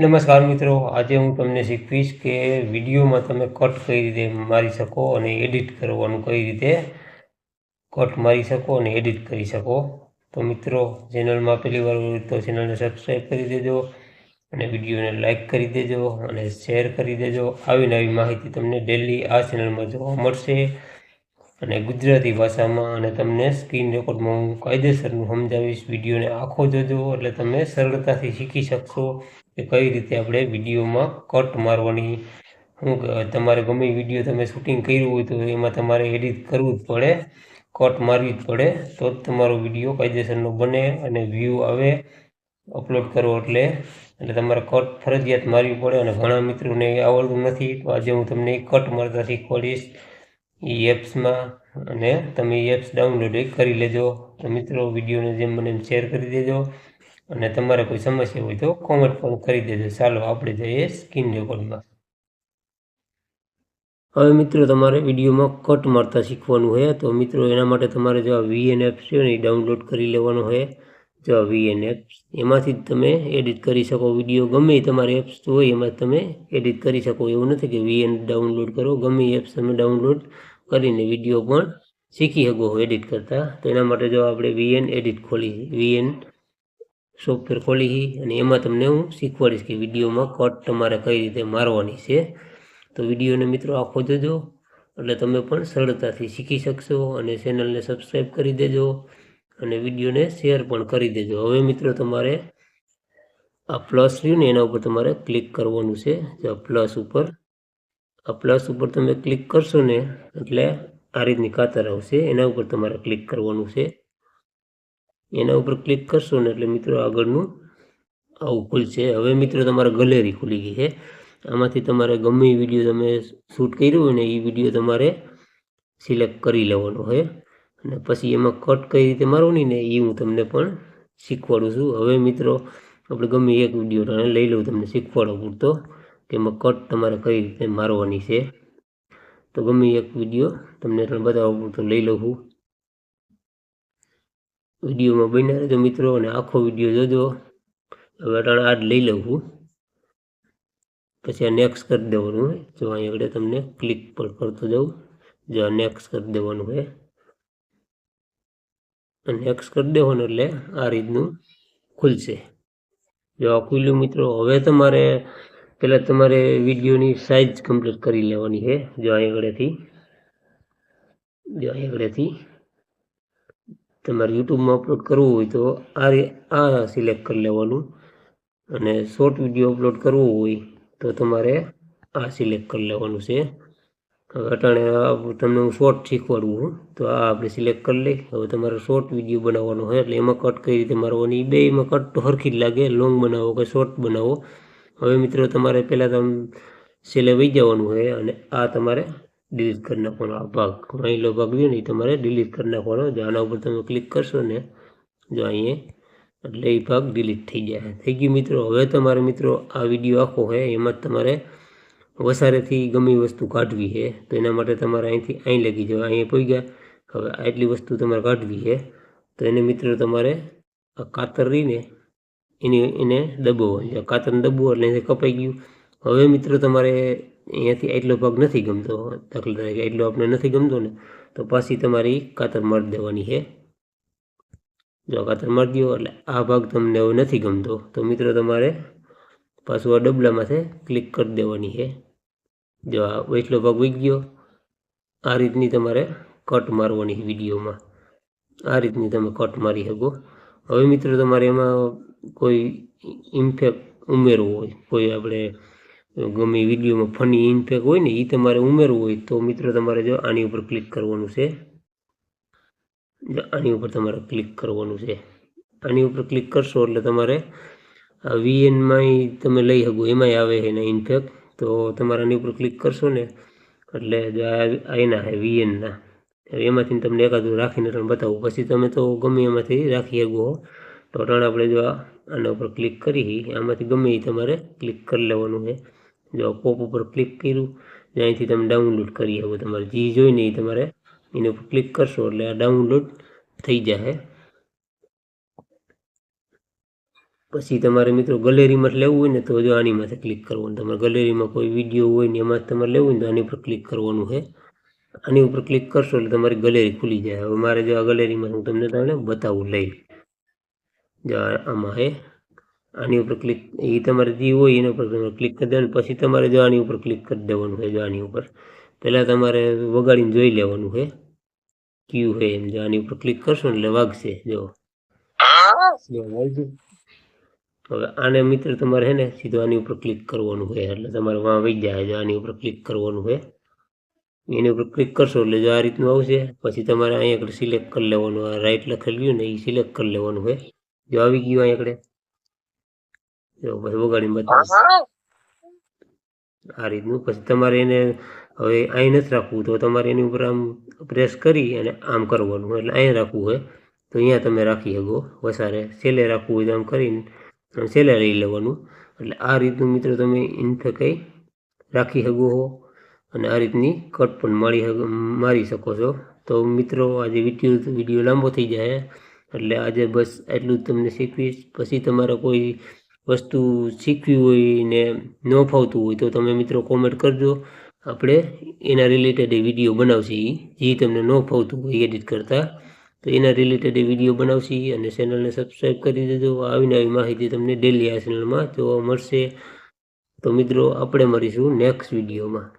નમસ્કાર મિત્રો, આજે હું તમને શીખવીશ કે વિડીયોમાં તમે કટ કઈ રીતે મારી શકો અને એડિટ કરવાનું કઈ રીતે કટ મારી શકો અને એડિટ કરી શકો. તો મિત્રો, ચેનલમાં પહેલી વાર તો ચેનલને સબસ્ક્રાઈબ કરી દેજો અને વિડીયોને લાઈક કરી દેજો અને શેર કરી દેજો. આવી નવી માહિતી તમને ડેલી આ ચેનલમાં જોવા મળશે. અને ગુજરાતી ભાષામાં અને તમને સ્ક્રીન રેકોર્ડમાં હું કાયદેસરનું સમજાવીશ. વિડીયોને આખો જોજો એટલે તમે સરળતાથી શીખી શકશો. કે કઈ રીતે આપણે વિડીયોમાં કટ મારવાની? શું તમારે ગમે વીડિયો તમે શૂટિંગ કર્યું હોય તો એમાં તમારે એડિટ કરવું જ પડે કટ મારવી જ પડે, તો જ તમારો વીડિયો કાયદેસરનો બને અને વ્યૂ આવે અપલોડ કરો એટલે એટલે તમારે કટ ફરજિયાત મારવી પડે અને ઘણા મિત્રોને આવડતું નથી. તો આજે હું તમને કટ મારતા શીખવાડીશ એ એપ્સમાં અને તમે એ એપ્સ ડાઉનલોડ કરી લેજો. મિત્રો, વિડીયોને જેમ મને શેર કરી દેજો. અને તમારે કોઈ સમસ્યા હોય તો કોમેન્ટ પણ કરી દેજો. ચાલો, આપણે જઈએ સ્કીન રેકોર્ડમાં હવે મિત્રો, તમારે વિડીયોમાં કટ મારતા શીખવાનું હોય, તો મિત્રો, એના માટે તમારે જો આ વીએન એપ્સ છે ને, એ ડાઉનલોડ કરી લેવાનો હોય. જો આ વીએન એપ્સ એમાંથી જ તમે એડિટ કરી શકો વીડિયો. ગમે તમારી એપ્સ હોય, એમાં તમે એડિટ કરી શકો. એવું નથી કે વીએન ડાઉનલોડ કરો. ગમે એપ્સ તમે ડાઉનલોડ કરીને વીડિયો પણ શીખી શકો એડિટ કરતાં. તો એના માટે જો આપણે વીએન એડિટ ખોલી વીએન સોફ્ટવેર ખોલી અને એમાં તમને હું શીખવાડીશ કે વિડીયોમાં કટ તમારે કઈ રીતે મારવાની છે. તો વિડીયોને મિત્રો આખો જોજો, એટલે તમે પણ સરળતાથી શીખી શકશો અને ચેનલને સબસ્ક્રાઈબ કરી દેજો અને વિડીયોને શેર પણ કરી દેજો. હવે મિત્રો તમારે આ પ્લસ રહ્યું ને એના ઉપર તમારે ક્લિક કરવાનું છે. જો પ્લસ ઉપર, આ પ્લસ ઉપર તમે ક્લિક કરશો ને, એટલે આ રીતની કાતર આવશે. એના ઉપર તમારે ક્લિક કરવાનું છે. એના ઉપર ક્લિક કરશો ને એટલે મિત્રો આગળનું આવું ખુલશે. હવે મિત્રો તમારે ગેલેરી ખુલી ગઈ છે. આમાંથી તમારે ગમે એ વીડિયો તમે શૂટ કર્યું હોય ને એ વીડિયો તમારે સિલેક્ટ કરી લેવાનો હોય અને પછી એમાં કટ કઈ રીતે મારવાની ને એ હું તમને પણ શીખવાડું છું. હવે મિત્રો આપણે ગમે એક વીડિયો લઈ લઉં તમને શીખવાડો પૂરતો કે એમાં કટ તમારે કઈ રીતે મારવાની છે. તો ગમે એક વીડિયો તમને બતાવવા પૂરતો લઈ લઉં છું. વિડીયોમાં બન્યા રહેજો મિત્રો, અને આખો વીડિયો જોજો. હવે અટાણે આ જ લઈ લઉં પછી આ નેક્સ્ટ કરી દેવાનું હોય જો અહીં આગળ તમને ક્લિક પણ કરતો જાઉં. જો આ નેક્સ્ટ કરી દેવાનું હોય નેક્સ્ટ કરી દેવાનું એટલે આ રીતનું ખુલશે. જો આ ખુલ્યું મિત્રો, હવે તમારે પહેલાં તમારે વિડીયોની સાઇઝ કમ્પ્લીટ કરી લેવાની છે જો અહીં આગળથી, જો અહીં આગળથી તમારે યુટ્યુબમાં અપલોડ કરવું હોય તો આ આ સિલેક્ટ કરી લેવાનું. અને શોર્ટ વીડિયો અપલોડ કરવો હોય તો તમારે આ સિલેક્ટ કરી લેવાનું છે. હવે અટાણે તમને હું શોર્ટ શીખવાડું તો આ આપણે સિલેક્ટ કરી લઈ હવે તમારે શોર્ટ વીડિયો બનાવવાનો હોય એટલે એમાં કટ કઈ રીતે મારવાની બે એમાં કટ તો સરખી જ લાગે. લોંગ બનાવો કે શોર્ટ બનાવો. હવે મિત્રો તમારે પહેલાં તમે સિલેક્ટ વહી જવાનું હોય અને આ તમારે ડિલીટ કરી નાખવાનો. આ ભાગ અહીંલો ભાગ રહ્યો ને તમારે ડિલીટ કરી નાખવાનો. જો આના ઉપર તમે ક્લિક કરશો ને, જો અહીંયા, એટલે એ ભાગ ડિલીટ થઈ જાય. થઈ ગયું મિત્રો. હવે તમારે મિત્રો આ વીડિયો આખો હોય એમાં તમારે વસારેથી ગમે વસ્તુ કાઢવી છે તો એના માટે તમારે અહીંથી અહીં લગી જવા અહીંયા પહોંચી ગયા. હવે આટલી વસ્તુ તમારે કાઢવી છે તો એને મિત્રો તમારે આ કાતર રહીને એની, એને દબાવવાની કાતરને દબવો એટલે એને કપાઈ ગયું. હવે મિત્રો તમારે અહીંયાથી એટલો ભાગ નથી ગમતો, દાખલા તરીકે એટલો આપણે નથી ગમતો ને, તો પાછી તમારી કાતર મારી દેવાની છે. જો કાતર મારી દો એટલે આ ભાગ તમને હવે નથી ગમતો, તો મિત્રો તમારે પાછું આ ડબલામાંથી ક્લિક કરી દેવાની છે. જો આ એટલો ભાગ વહી ગયો, આ રીતની તમારે કટ મારવાની વિડીયોમાં. આ રીતની તમે કટ મારી શકો. હવે મિત્રો તમારે એમાં કોઈ ઇમ્ફેક્ટ ઉમેરવું હોય, કોઈ આપણે ગમે વિડીયોમાં ફની ઇનફેક હોય ને એ તમારે ઉમેરવું હોય તો મિત્રો તમારે જો આની ઉપર ક્લિક કરવાનું છે. આની ઉપર તમારે ક્લિક કરવાનું છે. આની ઉપર ક્લિક કરશો એટલે તમારે, આ વીએનમાંય તમે લઈ શકો, એમાંય આવે છે ને ઇનફેક તો તમારે આની ઉપર ક્લિક કરશો ને, એટલે જો એના છે વીએનના એમાંથી તમને એકાદું રાખીને તમને બતાવું. પછી તમે તો ગમે એમાંથી રાખી શકો તો આપણે જો આના ઉપર ક્લિક કરી, આમાંથી ગમે એ તમારે ક્લિક કરી લેવાનું છે. જો પોપ ઉપર ક્લિક કર્યું અહીંથી તમે ડાઉનલોડ કરી શકો. તમારે જે જોઈને એ તમારે એની ઉપર ક્લિક કરશો એટલે આ ડાઉનલોડ થઈ જશે પછી તમારે મિત્રો ગેલેરીમાં લેવું હોય ને તો જો આની માથે ક્લિક કરવાનું. તમારે ગેલેરીમાં કોઈ વીડિયો હોય ને એમાં તમારે લેવું હોય તો આની ઉપર ક્લિક કરવાનું છે આની ઉપર ક્લિક કરશો એટલે તમારી ગેલેરી ખુલી જાય. હવે મારે જો આ ગેલેરીમાં હું તમને તમને બતાવું લઈ. જો આમાં હે. આની ઉપર ક્લિક એ તમારે જે હોય એના ઉપર તમારે ક્લિક કરી દેવાનું. પછી તમારે જો આની ઉપર ક્લિક કરી દેવાનું હોય, જો આની ઉપર. પહેલાં તમારે વગાડીને જોઈ લેવાનું છે કયું છે એમ. જો આની ઉપર ક્લિક કરશો એટલે વાગશે, જો. હવે આને મિત્ર તમારે છે ને સીધો આની ઉપર ક્લિક કરવાનું હોય એટલે તમારે વાં વહી જાય, જો આની ઉપર ક્લિક કરવાનું હોય એની ઉપર ક્લિક કરશો એટલે જો આ રીતનું આવશે. પછી તમારે અહીંયા આગળ સિલેક્ટ કરી લેવાનું. આ રાઈટ લખેલું ને એ સિલેક્ટ કરી લેવાનું હોય જો આવી ગયું અહીંયા આગળ. જો પછી વગાડીને બતાવશે આ રીતનું. પછી તમારે એને હવે અહીં નથી રાખવું. તો તમારે એની ઉપર આમ પ્રેસ કરી અને આમ કરવાનું એટલે અહીં રાખવું હોય. તો અહીંયા તમે રાખી શકો. વસારે છેલ્લે રાખવું હોય તો આમ કરીને સેલે લઈ લેવાનું. એટલે આ રીતનું મિત્રો તમે ઇન્ફે કંઈ રાખી શકો હો. અને આ રીતની કટ પણ મારી મારી શકો છો. તો મિત્રો આજે વીડિયો વીડિયો લાંબો થઈ જાય. એટલે આજે બસ એટલું જ તમને શીખવીશ. પછી તમારે કોઈ વસ્તુ શીખવી હોય ને ન ફાવતું હોય તો તમે મિત્રો કોમેન્ટ કરજો. આપણે એના રિલેટેડ વીડિયો બનાવશી જે તમને ન ફાવતું હોય એડિટ કરતાં, તો એના રિલેટેડ વીડિયો બનાવશી અને ચેનલને સબસ્ક્રાઈબ કરી દેજો. આવીને આવી માહિતી તમને ડેલી આ ચેનલમાં જોવા મળશે. તો મિત્રો, આપણે મળીશું નેક્સ્ટ વિડીયોમાં